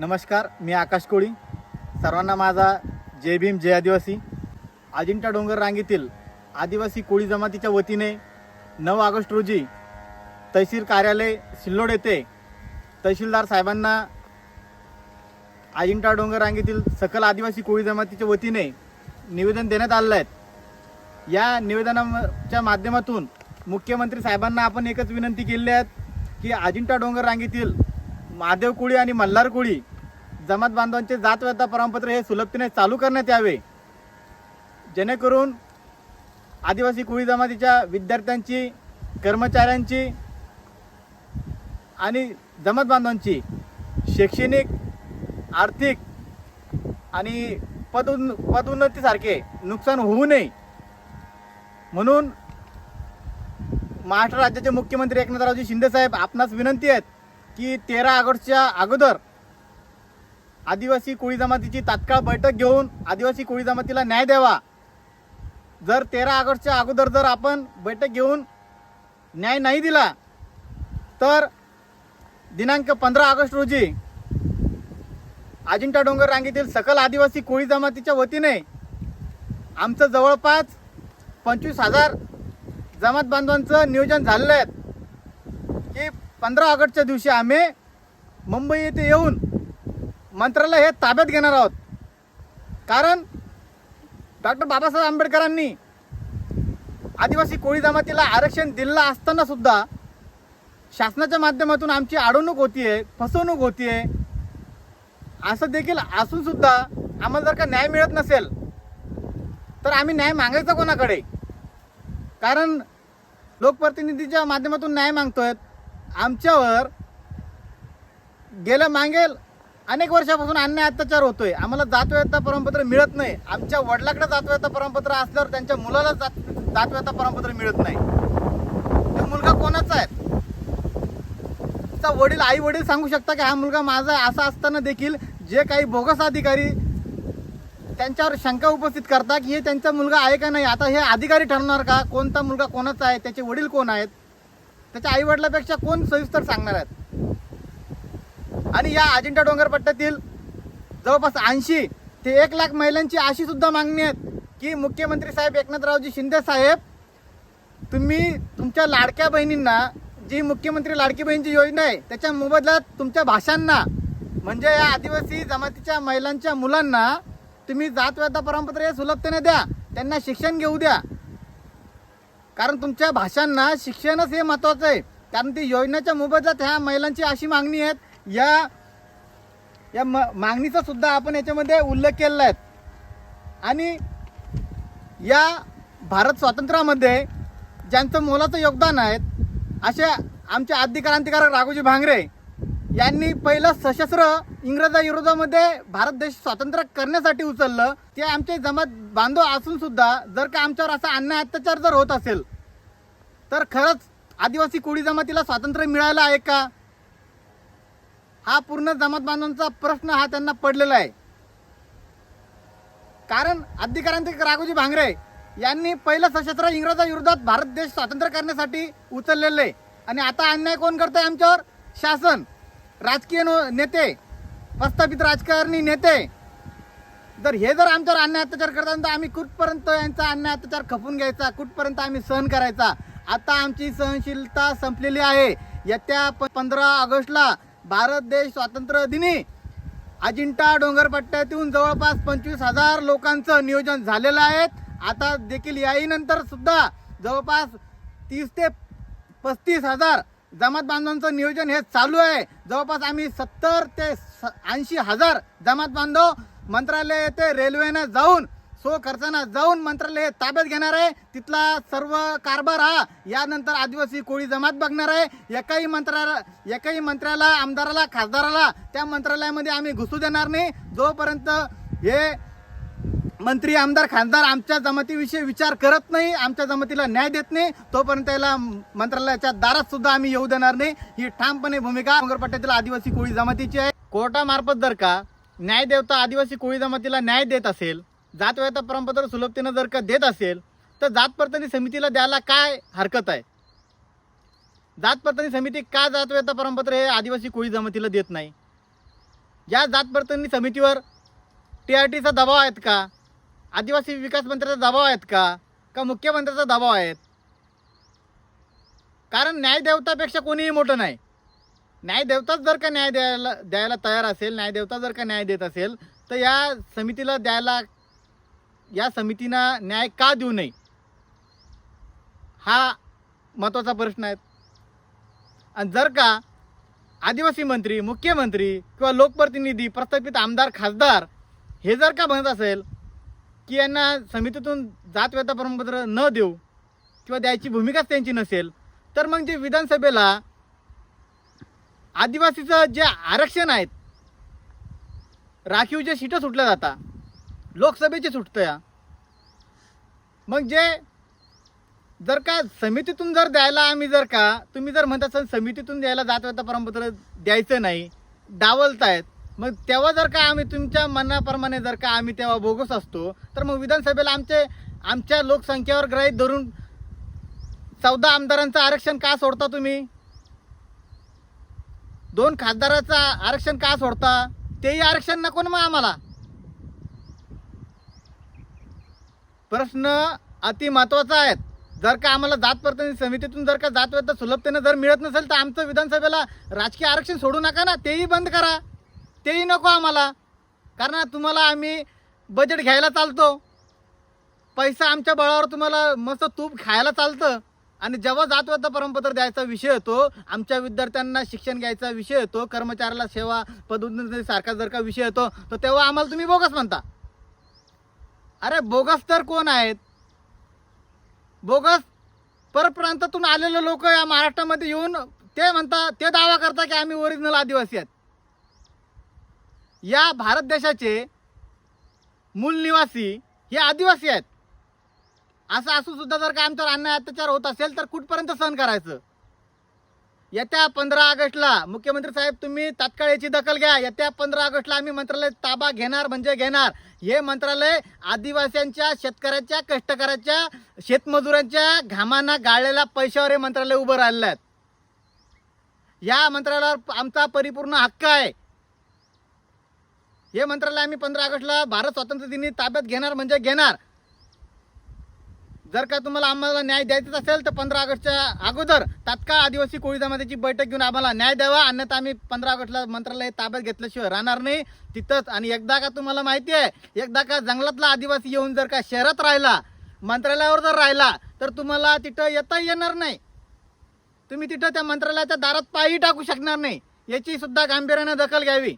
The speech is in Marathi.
नमस्कार मी आकाश कोळी. सर्वांना माझा जय भीम जय आदिवासी. अजिंठा डोंगर रांगेतील आदिवासी कोळी जमातीच्या वतीने नऊ ऑगस्ट रोजी तहसील कार्यालय सिल्लोड येथे तहसीलदार साहेबांना अजिंठा डोंगर रांगेतील सकल आदिवासी कोळी जमातीच्या वतीने निवेदन देण्यात आलेलं आहेत या निवेदनाच्या माध्यमातून मुख्यमंत्री साहेबांना आपण एकच विनंती केली आहे की अजिंठा डोंगर रांगेतील महादेव कुळी आणि मल्हार कुळी जमात बांधवांचे जातव्यता प्रमाणपत्र हे सुलभतेने चालू करण्यात यावे. जेणेकरून आदिवासी कुळी जमातीच्या विद्यार्थ्यांची कर्मचाऱ्यांची आणि जमात बांधवांची शैक्षणिक आर्थिक आणि पदोन पदोन्नतीसारखे नुकसान होऊ नये. म्हणून महाराष्ट्र राज्याचे मुख्यमंत्री एकनाथरावजी शिंदेसाहेब आपणास विनंती आहेत की तेरा ऑगस्टच्या अगोदर आदिवासी कोळी जमातीची तात्काळ बैठक घेऊन आदिवासी कोळी जमातीला न्याय द्यावा. जर तेरा ऑगस्टच्या अगोदर जर आपण बैठक घेऊन न्याय नाही दिला तर दिनांक पंधरा ऑगस्ट रोजी अजिंठा डोंगर रांगेतील सकल आदिवासी कोळी जमातीच्या वतीने आमचं जवळपास पंचवीस हजार जमात बांधवांचं नियोजन झालेलं आहे. पंधरा ऑगस्टच्या दिवशी आम्ही मुंबई येथे येऊन मंत्रालय हे ताब्यात घेणार आहोत. कारण डॉक्टर बाबासाहेब आंबेडकरांनी आदिवासी कोळी जमातीला आरक्षण दिलं असताना सुद्धा शासनाच्या माध्यमातून आमची अडवणूक होतीये फसवणूक होतीये. असं देखील असून सुद्धा आम्हाला जर का न्याय मिळत नसेल तर आम्ही न्याय मागायचा कोणाकडे? कारण लोकप्रतिनिधीच्या माध्यमातून न्याय मागतोय आमच्यावर गेलं मागेल अनेक वर्षापासून अन्याय अत्याचार होतोय. आम्हाला जातव्यता प्रमाणपत्र मिळत नाही. आमच्या वडिलाकडे जातव्यता प्रमाणपत्र असल्यावर त्यांच्या मुलाला जात जातव्यता प्रमाणपत्र मिळत नाही. तो मुलगा कोणाचा आहे? चा वडील आई वडील सांगू शकता की हा मुलगा माझा आहे असा असताना देखील जे काही बोगस अधिकारी त्यांच्यावर शंका उपस्थित करता की हे त्यांचा मुलगा आहे का नाही? आता हे अधिकारी ठरवणार का? कोणता मुलगा कोणाचा आहे? त्याचे वडील कोण आहेत? त्याच्या आई वडिलापेक्षा कोण सविस्तर सांगणार आहेत? आणि या अजिंठा डोंगर पट्ट्यातील जवळपास ऐंशी ते एक लाख महिलांची अशी सुद्धा मागणी आहेत की मुख्यमंत्री साहेब एकनाथरावजी शिंदे साहेब तुम्ही तुमच्या लाडक्या बहिणींना जी मुख्यमंत्री लाडकी बहिणीची योजना आहे त्याच्या मोबदल्यात तुमच्या भाषांना म्हणजे या आदिवासी जमातीच्या महिलांच्या मुलांना तुम्ही जात वेदा प्रमाणपत्र हे सुलभतेने द्या त्यांना शिक्षण घेऊ द्या कारण तुमच्या भाषांना शिक्षणच हे महत्वाचं आहे. कारण ती योजनेच्या मोबदल्यात ह्या महिलांची अशी मागणी आहेत या या म मागणीचा सुद्धा आपण याच्यामध्ये उल्लेख केलेला आहे. आणि या भारत स्वातंत्र्यामध्ये ज्यांचं मोलाचं योगदान आहे असे आमचे आद्य क्रांतिकारक राघोजी भांगरे यांनी पहिलं सशस्त्र इंग्रजाविरोधामध्ये भारत देश स्वातंत्र्य करण्यासाठी उचललं ते आमचे जमात बांधव असून सुद्धा जर का आमच्यावर असा अन्याय अत्याचार जर होत असेल तर खरंच आदिवासी कोळी जमातीला स्वातंत्र्य मिळालं आहे का? हा पूर्ण जमात बांधवांचा प्रश्न हा त्यांना पडलेला आहे. कारण आद्य राघोजी भांगरे यांनी पहिलं सशस्त्र इंग्रजाविरोधात भारत देश स्वातंत्र्य करण्यासाठी उचललेलं आहे. आणि आता अन्याय कोण करतंय आमच्यावर? शासन. राजकीय नेते. प्रस्थापित राजकारणी नेते. जर हे जर आमच्यावर अन्याय अत्याचार करतात तर आम्ही कुठपर्यंत यांचा अन्याय अत्याचार खपून घ्यायचा? कुठपर्यंत आम्ही सहन करायचा? आता आमची सहनशीलता संपलेली आहे. येत्या प- पंधरा ऑगस्टला भारत देश स्वातंत्र्य दिनी अजिंठा डोंगरपट्ट्यातून जवळपास पंचवीस हजार लोकांचं नियोजन झालेलं आहे. आता देखील याहीनंतर सुद्धा जवळपास तीस ते पस्तीस हजार जमात बांधवांचं नियोजन हे चालू आहे. जवळपास आम्ही सत्तर ते ऐंशी हजार जमात बांधव मंत्रालय येथे रेल्वेनं जाऊन सो खर्चानं जाऊन मंत्रालय हे ताब्यात घेणार आहे. तिथला सर्व कारभार हा यानंतर आदिवासी कोळी जमात बघणार आहे. एकाही मंत्र्याला एकाही मंत्र्याला आमदाराला खासदाराला त्या मंत्रालयामध्ये आम्ही घुसू देणार नाही. जोपर्यंत हे मंत्री आमदार खासदार आमच्या जमातीविषयी विचार करत नाही आमच्या जमातीला न्याय देत नाही तोपर्यंत त्याला मंत्रालयाच्या दारात सुद्धा आम्ही येऊ देणार नाही. ही ठामपणे भूमिका डोंगरपट्ट्यातील आदिवासी कोळी जमातीची आहे. कोर्टामार्फत जर का न्याय देवता आदिवासी कोळी जमातीला न्याय देत असेल जात व्यथा परंपरा सुलभतेनं जर का देत असेल तर जात पडताळणी समितीला द्यायला काय हरकत आहे? जात पडताळणी समिती का जात व्यता परंपत्र हे आदिवासी कोळी जमातीला देत नाही? या जात पडताळणी समितीवर टी आर टीचा दबाव आहेत का? आदिवासी विकास मंत्र्याचा दबाव आहेत का? का मुख्यमंत्र्याचा दबाव आहेत? कारण न्यायदेवतापेक्षा कोणीही मोठं नाही. न्यायदेवताच जर का न्याय द्यायला द्यायला तयार असेल न्यायदेवता जर का न्याय देत असेल तर या समितीला द्यायला या समितीनं न्याय का देऊ नये? हा महत्त्वाचा प्रश्न आहे. आणि जर का आदिवासी मंत्री मुख्यमंत्री किंवा लोकप्रतिनिधी प्रस्थापित आमदार खासदार हे जर का म्हणत असेल की यांना समितीतून जात व्यता प्रमाणपत्र न देऊ किंवा द्यायची भूमिकाच त्यांची नसेल तर मग जे विधानसभेला आदिवासीचं जे आरक्षण आहेत राखीव जे सीटं सुटल्या जातात लोकसभेची सुटतं या मग जे जर का समितीतून जर द्यायला आम्ही जर का तुम्ही जर म्हणत असाल समितीतून द्यायला जात होता प्रमाणपत्र द्यायचं नाही डावलतायत. मग तेव्हा जर का आम्ही तुमच्या मनाप्रमाणे जर का आम्ही तेव्हा बोगस असतो तर मग विधानसभेला आमचे आमच्या लोकसंख्येवर ग्रहित धरून चौदा आमदारांचं आरक्षण का सोडता तुम्ही? दोन खासदाराचं आरक्षण का सोडता? तेही आरक्षण नको ना मग आम्हाला. प्रश्न अति महत्त्वाचा आहे जर का आम्हाला जात प्रतिनिधी समितीतून जर का जात व्यता सुलभतेनं जर मिळत नसेल तर आमचं विधानसभेला राजकीय आरक्षण सोडू नका ना तेही बंद करा. तेही नको आम्हाला. कारण तुम्हाला आम्ही बजेट घ्यायला चालतो. पैसा आमच्या बळावर तुम्हाला मस्त तूप खायला चालतं. आणि जेव्हा जात व्यता प्रमाणपत्र द्यायचा विषय येतो आमच्या विद्यार्थ्यांना शिक्षण घ्यायचा विषय येतो कर्मचाऱ्याला सेवा पदोन्नती सारखा जर का विषय येतो तर तेव्हा आम्हाला तुम्ही बोगस म्हणता. अरे बोगस तर कोण आहेत? बोगस परप्रांतातून आलेले लोक या महाराष्ट्रामध्ये येऊन ते म्हणता ते दावा करता की आम्ही ओरिजिनल आदिवासी आहेत. या भारत देशाचे मूल निवासी हे आदिवासी आहेत. असं असून सुद्धा जर का आमच्यावर अन्याय अत्याचार होत असेल तर कुठपर्यंत सहन करायचं? येत्या पंधरा ऑगस्टला मुख्यमंत्री साहेब तुम्ही तात्काळ याची दखल घ्या. येत्या पंधरा ऑगस्टला आम्ही मंत्रालय ताबा घेणार म्हणजे घेणार. हे मंत्रालय आदिवासींच्या शेतकऱ्याच्या कष्टकऱ्याच्या शेतमजुरांच्या घामांना गाळलेल्या पैशावर हे मंत्रालय उभं राहिलेलं आहेत या मंत्रालयावर आमचा परिपूर्ण हक्क आहे. हे मंत्रालय आम्ही पंधरा ऑगस्टला भारत स्वातंत्र्य दिनी ताब्यात घेणार म्हणजे घेणार. जर का तुम्हाला आम्हाला न्याय द्यायचा असेल तर पंधरा ऑगस्टच्या अगोदर तात्काळ आदिवासी कोळी जमातीची बैठक घेऊन आम्हाला न्याय द्यावा. अन्यथा आम्ही पंधरा ऑगस्टला मंत्रालय ताब्यात घेतल्याशिवाय राहणार नाही. तिथंच आणि एकदा का तुम्हाला माहिती आहे एकदा का जंगलातला आदिवासी येऊन जर का शहरात राहिला मंत्रालयावर जर राहिला तर तुम्हाला तिथं येता येणार नाही. तुम्ही तिथं त्या मंत्रालयाच्या दारात पायही टाकू शकणार नाही. याची सुद्धा गांभीर्यानं दखल घ्यावी.